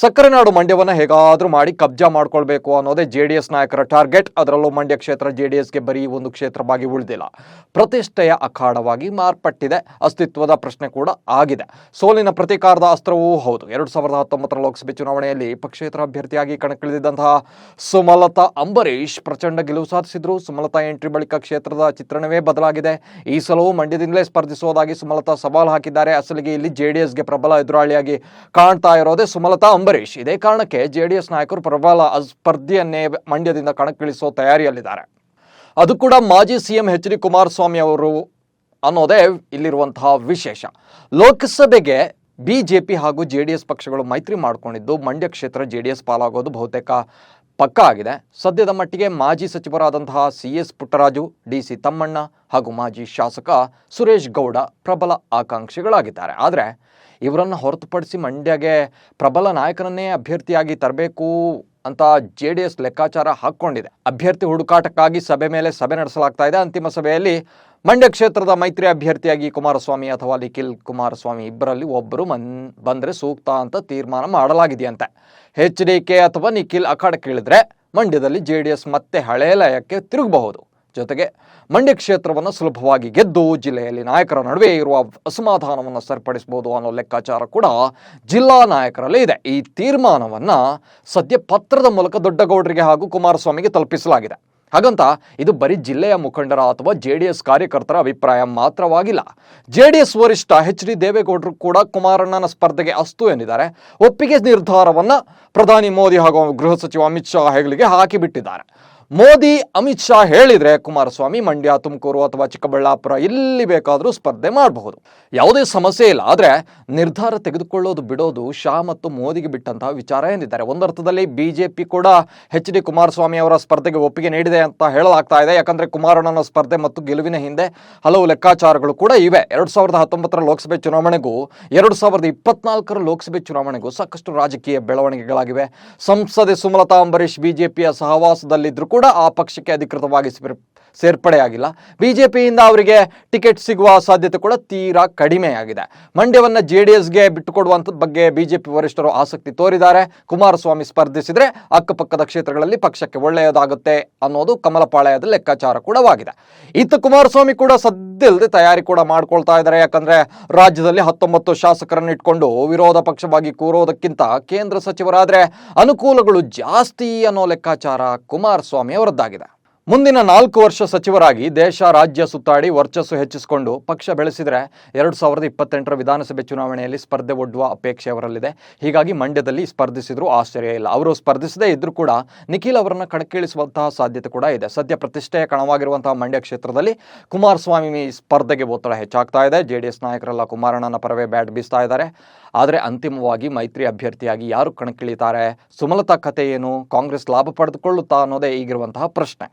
ಸಕ್ಕರೆ ನಾಡು ಮಂಡ್ಯವನ್ನು ಹೇಗಾದರೂ ಮಾಡಿ ಕಬ್ಜಾ ಮಾಡ್ಕೊಳ್ಬೇಕು ಅನ್ನೋದೇ ಜೆ ಡಿ ಎಸ್ ನಾಯಕರ ಟಾರ್ಗೆಟ್. ಅದರಲ್ಲೂ ಮಂಡ್ಯ ಕ್ಷೇತ್ರ ಜೆ ಡಿ ಎಸ್ಗೆ ಬರೀ ಒಂದು ಕ್ಷೇತ್ರವಾಗಿ ಉಳಿದಿಲ್ಲ. ಪ್ರತಿಷ್ಠೆಯ ಅಖಾಡವಾಗಿ ಮಾರ್ಪಟ್ಟಿದೆ. ಅಸ್ತಿತ್ವದ ಪ್ರಶ್ನೆ ಕೂಡ ಆಗಿದೆ. ಸೋಲಿನ ಪ್ರತೀಕಾರದ ಅಸ್ತ್ರವೂ ಹೌದು. ಎರಡು ಸಾವಿರದ ಹತ್ತೊಂಬತ್ತರ ಲೋಕಸಭೆ ಚುನಾವಣೆಯಲ್ಲಿ ಪಕ್ಷೇತರ ಅಭ್ಯರ್ಥಿಯಾಗಿ ಕಣಕ್ಕಿಳಿದಿದ್ದಂತಹ ಸುಮಲತಾ ಅಂಬರೀಶ್ ಪ್ರಚಂಡ ಗೆಲುವು ಸಾಧಿಸಿದ್ರು. ಸುಮಲತಾ ಎಂಟ್ರಿ ಬಳಿಕ ಕ್ಷೇತ್ರದ ಚಿತ್ರಣವೇ ಬದಲಾಗಿದೆ. ಈ ಸಲವೂ ಮಂಡ್ಯದಿಂದಲೇ ಸ್ಪರ್ಧಿಸುವುದಾಗಿ ಸುಮಲತಾ ಸವಾಲು ಹಾಕಿದ್ದಾರೆ. ಅಸಲಿಗೆ ಇಲ್ಲಿ ಜೆಡಿಎಸ್ಗೆ ಪ್ರಬಲ ಎದುರಾಳಿಯಾಗಿ ಕಾಣ್ತಾ ಇರೋದೇ ಸುಮಲತಾ ಅಂಬರೀಶ್ ಇದೇ ಕಾರಣಕ್ಕೆ ಜೆಡಿಎಸ್ ನಾಯಕರು ಪ್ರಬಲ ಸ್ಪರ್ಧೆಯನ್ನೇ ಮಂಡ್ಯದಿಂದ ಕಣಕ್ಕಿಳಿಸೋ ತಯಾರಿಯಲ್ಲಿದ್ದಾರೆ. ಅದು ಕೂಡ ಮಾಜಿ ಸಿಎಂ ಎಚ್ ಡಿ ಕುಮಾರಸ್ವಾಮಿ ಅವರು ಅನ್ನೋದೇ ಇಲ್ಲಿರುವಂತಹ ವಿಶೇಷ. ಲೋಕಸಭೆಗೆ ಬಿಜೆಪಿ ಹಾಗೂ ಜೆ ಪಕ್ಷಗಳು ಮೈತ್ರಿ ಮಾಡಿಕೊಂಡಿದ್ದು ಮಂಡ್ಯ ಕ್ಷೇತ್ರ ಜೆ ಡಿ ಎಸ್ ಪಾಲಾಗೋದು ಬಹುತೇಕ ಪಕ್ಕ ಆಗಿದೆ. ಸದ್ಯದ ಮಟ್ಟಿಗೆ ಮಾಜಿ ಸಚಿವರಾದಂತಹ C S Puttaraju, D C Thammanna ಹಾಗೂ ಮಾಜಿ ಶಾಸಕ ಸುರೇಶ್ ಗೌಡ ಪ್ರಬಲ ಆಕಾಂಕ್ಷಿಗಳಾಗಿದ್ದಾರೆ. ಆದರೆ ಇವರನ್ನು ಹೊರತುಪಡಿಸಿ ಮಂಡ್ಯಗೆ ಪ್ರಬಲ ನಾಯಕನನ್ನೇ ಅಭ್ಯರ್ಥಿಯಾಗಿ ತರಬೇಕು ಅಂತ ಜೆ ಡಿ ಎಸ್ ಲೆಕ್ಕಾಚಾರ ಹಾಕ್ಕೊಂಡಿದೆ. ಅಭ್ಯರ್ಥಿ ಹುಡುಕಾಟಕ್ಕಾಗಿ ಸಭೆ ಮೇಲೆ ಸಭೆ ನಡೆಸಲಾಗ್ತಾ ಇದೆ. ಅಂತಿಮ ಸಭೆಯಲ್ಲಿ ಮಂಡ್ಯ ಕ್ಷೇತ್ರದ ಮೈತ್ರಿ ಅಭ್ಯರ್ಥಿಯಾಗಿ ಕುಮಾರಸ್ವಾಮಿ ಅಥವಾ ನಿಖಿಲ್ ಕುಮಾರಸ್ವಾಮಿ ಇಬ್ಬರಲ್ಲಿ ಒಬ್ಬರು ಮನ್, ಬಂದರೆ ಸೂಕ್ತ ಅಂತ ತೀರ್ಮಾನ ಮಾಡಲಾಗಿದೆಯಂತೆ. ಎಚ್ ಡಿ ಕೆ ಅಥವಾ ನಿಖಿಲ್ ಅಖಾಡ ಕೇಳಿದ್ರೆ ಮಂಡ್ಯದಲ್ಲಿ ಜೆ ಡಿ ಎಸ್ ಮತ್ತೆ ಹಳೆಯ ಲಯಕ್ಕೆ ತಿರುಗಬಹುದು. ಜೊತೆಗೆ ಮಂಡ್ಯ ಕ್ಷೇತ್ರವನ್ನು ಸುಲಭವಾಗಿ ಗೆದ್ದು ಜಿಲ್ಲೆಯಲ್ಲಿ ನಾಯಕರ ನಡುವೆ ಇರುವ ಅಸಮಾಧಾನವನ್ನು ಸರಿಪಡಿಸಬಹುದು ಅನ್ನೋ ಲೆಕ್ಕಾಚಾರ ಕೂಡ ಜಿಲ್ಲಾ ನಾಯಕರಲ್ಲಿ ಇದೆ. ಈ ತೀರ್ಮಾನವನ್ನು ಸದ್ಯ ಪತ್ರದ ಮೂಲಕ ದೊಡ್ಡಗೌಡರಿಗೆ ಹಾಗೂ ಕುಮಾರಸ್ವಾಮಿಗೆ ತಲುಪಿಸಲಾಗಿದೆ. ಹಾಗಂತ ಇದು ಬರೀ ಜಿಲ್ಲೆಯ ಮುಖಂಡರ ಅಥವಾ ಜೆ ಡಿ ಎಸ್ ಕಾರ್ಯಕರ್ತರ ಅಭಿಪ್ರಾಯ ಮಾತ್ರವಾಗಿಲ್ಲ. ಜೆ ಡಿ ಎಸ್ ವರಿಷ್ಠ ಎಚ್ ಡಿ ದೇವೇಗೌಡರು ಕೂಡ ಕುಮಾರಣ್ಣನ ಸ್ಪರ್ಧೆಗೆ ಅಸ್ತು ಎಂದಿದ್ದಾರೆ. ಒಪ್ಪಿಗೆ ನಿರ್ಧಾರವನ್ನು ಪ್ರಧಾನಿ ಮೋದಿ ಹಾಗೂ ಗೃಹ ಸಚಿವ ಅಮಿತ್ ಶಾ ಹೆಗಲಿಗೆ ಹಾಕಿಬಿಟ್ಟಿದ್ದಾರೆ. ಮೋದಿ, ಅಮಿತ್ ಶಾ ಹೇಳಿದ್ರೆ ಕುಮಾರಸ್ವಾಮಿ ಮಂಡ್ಯ, ತುಮಕೂರು ಅಥವಾ ಚಿಕ್ಕಬಳ್ಳಾಪುರ ಎಲ್ಲಿ ಬೇಕಾದರೂ ಸ್ಪರ್ಧೆ ಮಾಡಬಹುದು. ಯಾವುದೇ ಸಮಸ್ಯೆ ಇಲ್ಲ, ಆದರೆ ನಿರ್ಧಾರ ತೆಗೆದುಕೊಳ್ಳೋದು, ಬಿಡೋದು ಶಾ ಮತ್ತು ಮೋದಿಗೆ ಬಿಟ್ಟಂತಹ ವಿಚಾರ ಎಂದಿದ್ದಾರೆ. ಒಂದರ್ಥದಲ್ಲಿ ಬಿಜೆಪಿ ಕೂಡ ಎಚ್ ಡಿ ಕುಮಾರಸ್ವಾಮಿ ಅವರ ಸ್ಪರ್ಧೆಗೆ ಒಪ್ಪಿಗೆ ನೀಡಿದೆ ಅಂತ ಹೇಳಲಾಗ್ತಾ ಇದೆ. ಯಾಕಂದ್ರೆ ಕುಮಾರಣ್ಣನ ಸ್ಪರ್ಧೆ ಮತ್ತು ಗೆಲುವಿನ ಹಿಂದೆ ಹಲವು ಲೆಕ್ಕಾಚಾರಗಳು ಕೂಡ ಇವೆ. ಎರಡು ಸಾವಿರದ ಹತ್ತೊಂಬತ್ತರ ಲೋಕಸಭೆ ಚುನಾವಣೆಗೂ, ಎರಡು ಸಾವಿರದ ಇಪ್ಪತ್ನಾಲ್ಕರ ಲೋಕಸಭೆ ಚುನಾವಣೆಗೂ ಸಾಕಷ್ಟು ರಾಜಕೀಯ ಬೆಳವಣಿಗೆಗಳಾಗಿವೆ. ಸಂಸದೆ ಸುಮಲತಾ ಅಂಬರೀಶ್ ಬಿಜೆಪಿಯ ಸಹವಾಸದಲ್ಲಿದ್ದರೂ ಕೂಡ ಆ ಪಕ್ಷಕ್ಕೆ ಅಧಿಕೃತವಾಗಿ ಸೇರ್- ಸೇರ್ಪಡೆಯಾಗಿಲ್ಲ. ಬಿಜೆಪಿಯಿಂದ ಅವರಿಗೆ ಟಿಕೆಟ್ ಸಿಗುವ ಸಾಧ್ಯತೆ ಕೂಡ ತೀರಾ ಕಡಿಮೆಯಾಗಿದೆ. ಮಂಡ್ಯವನ್ನು ಜೆ ಡಿ ಎಸ್ಗೆ ಬಿಟ್ಟುಕೊಡುವಂಥ ಬಗ್ಗೆ ಬಿಜೆಪಿ ವರಿಷ್ಠರು ಆಸಕ್ತಿ ತೋರಿದ್ದಾರೆ. ಕುಮಾರಸ್ವಾಮಿ ಸ್ಪರ್ಧಿಸಿದ್ರೆ ಅಕ್ಕಪಕ್ಕದ ಕ್ಷೇತ್ರಗಳಲ್ಲಿ ಪಕ್ಷಕ್ಕೆ ಒಳ್ಳೆಯದಾಗುತ್ತೆ ಅನ್ನೋದು ಕಮಲಪಾಳಯದ ಲೆಕ್ಕಾಚಾರ ಕೂಡವಾಗಿದೆ. ಇತ್ತು ಕುಮಾರಸ್ವಾಮಿ ಕೂಡ ಸದ್ದಿಲ್ಲದೆ ತಯಾರಿ ಕೂಡ ಮಾಡ್ಕೊಳ್ತಾ ಇದ್ದಾರೆ. ಯಾಕಂದ್ರೆ ರಾಜ್ಯದಲ್ಲಿ ಹತ್ತೊಂಬತ್ತು ಶಾಸಕರನ್ನು ಇಟ್ಕೊಂಡು ವಿರೋಧ ಪಕ್ಷವಾಗಿ ಕೂರೋದಕ್ಕಿಂತ ಕೇಂದ್ರ ಸಚಿವರಾದ್ರೆ ಅನುಕೂಲಗಳು ಜಾಸ್ತಿ ಅನ್ನೋ ಲೆಕ್ಕಾಚಾರ ಕುಮಾರಸ್ವಾಮಿ ಅವರದ್ದಾಗಿದೆ. ಮುಂದಿನ ನಾಲ್ಕು ವರ್ಷ ಸಚಿವರಾಗಿ ದೇಶ, ರಾಜ್ಯ ಸುತ್ತಾಡಿ ವರ್ಚಸ್ಸು ಹೆಚ್ಚಿಸಿಕೊಂಡು ಪಕ್ಷ ಬೆಳೆಸಿದರೆ ಎರಡು ಸಾವಿರದ ಇಪ್ಪತ್ತೆಂಟರ ವಿಧಾನಸಭೆ ಚುನಾವಣೆಯಲ್ಲಿ ಸ್ಪರ್ಧೆ ಒಡ್ಡುವ ಅಪೇಕ್ಷೆ ಅವರಲ್ಲಿದೆ. ಹೀಗಾಗಿ ಮಂಡ್ಯದಲ್ಲಿ ಸ್ಪರ್ಧಿಸಿದ್ರು ಆಶ್ಚರ್ಯ ಇಲ್ಲ. ಅವರು ಸ್ಪರ್ಧಿಸದೇ ಇದ್ರೂ ಕೂಡ ನಿಖಿಲ್ ಅವರನ್ನು ಕಣಕ್ಕಿಳಿಸುವಂತಹ ಸಾಧ್ಯತೆ ಕೂಡ ಇದೆ. ಸದ್ಯ ಪ್ರತಿಷ್ಠೆಯ ಕಣವಾಗಿರುವಂತಹ ಮಂಡ್ಯ ಕ್ಷೇತ್ರದಲ್ಲಿ ಕುಮಾರಸ್ವಾಮಿ ಸ್ಪರ್ಧೆಗೆ ಒತ್ತಡ ಹೆಚ್ಚಾಗ್ತಾ ಇದೆ. ಜೆ ಡಿ ಎಸ್ ನಾಯಕರೆಲ್ಲ ಕುಮಾರಣ್ಣನ ಪರವೇ ಬ್ಯಾಟ್ ಬೀಸ್ತಾ ಇದ್ದಾರೆ. ಆದರೆ ಅಂತಿಮವಾಗಿ ಮೈತ್ರಿ ಅಭ್ಯರ್ಥಿಯಾಗಿ ಯಾರು ಕಣಕ್ಕಿಳಿತಾರೆ? ಸುಮಲತಾ ಕಥೆ ಏನು? ಕಾಂಗ್ರೆಸ್ ಲಾಭ ಪಡೆದುಕೊಳ್ಳುತ್ತಾ ಅನ್ನೋದೇ ಈಗಿರುವಂತಹ ಪ್ರಶ್ನೆ.